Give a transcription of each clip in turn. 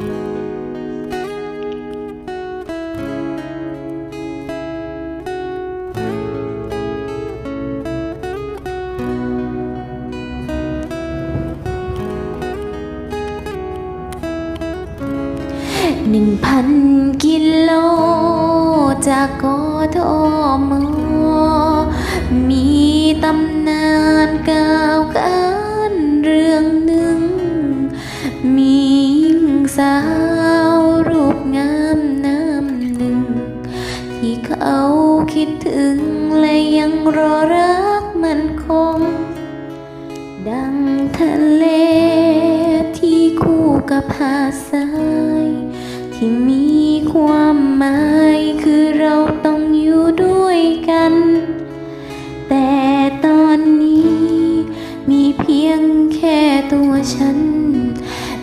หนึ่งพันกิโลจากกทมอมีตำนานเก่าเก่า สาวรูปงามน้ำหนึ่ง ที่เขาคิดถึงและยังรอรักมันคง ดังทะเลที่คู่กับหาดทรายที่มีความหมายคือเราต้องอยู่ด้วยกัน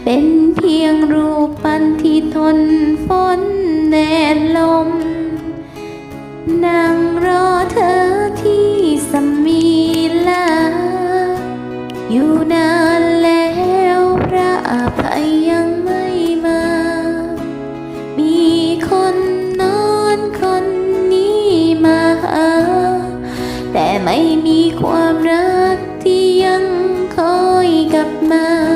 เป็นเพียงรูปปั้นที่ทนฝนแดดลม นั่งรอเธอที่สมีลา อยู่นานแล้วพระอภัยยังไม่มา มีคนนอนคนนี้มาหา แต่ไม่มีความรักที่ยังคอยกลับมา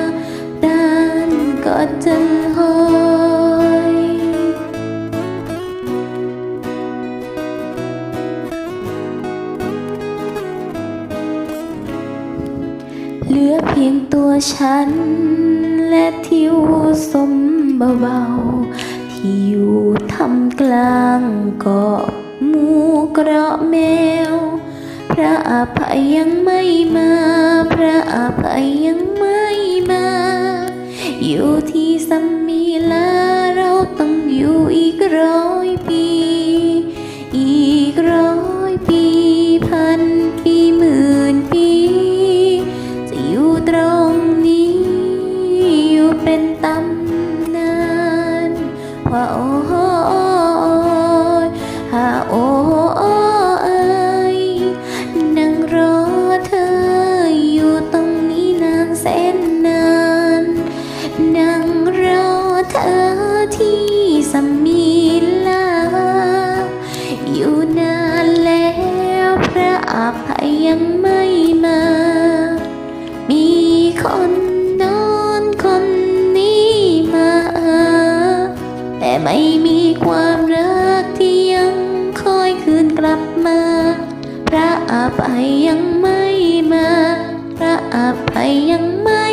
เหลือเพียงตัวฉัน และทิวสมเบาๆ ที่อยู่ทำกลางเกาะหมูกระแมว พระอภัยยังไม่มา พระอภัยยัง อยู่ที่สัมมีลาเราต้องอยู่อีกร้อยปี อีกร้อยปี พันปีหมื่นปี จะอยู่ตรงนี้ อยู่เป็นตำนานว่าโอ้ยฮาโอ นั่งรอเธอที่สมีลา อยู่นานแล้วพระอภัยยังไม่มา มีคนนอนคนนี้มาหาแต่ไม่มีความรักที่ยังคอยคืนกลับมา พระอภัยยังไม่มา พระอภัยยังไม่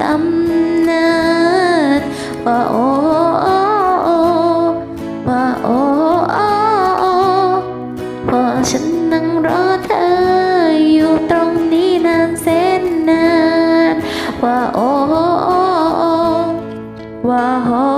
ตำนานว่าโอ้ว่าโอ้พอฉันนั่งรอเธออยู่ตรงนี้นานเส้นนานว่าโอว่าโอ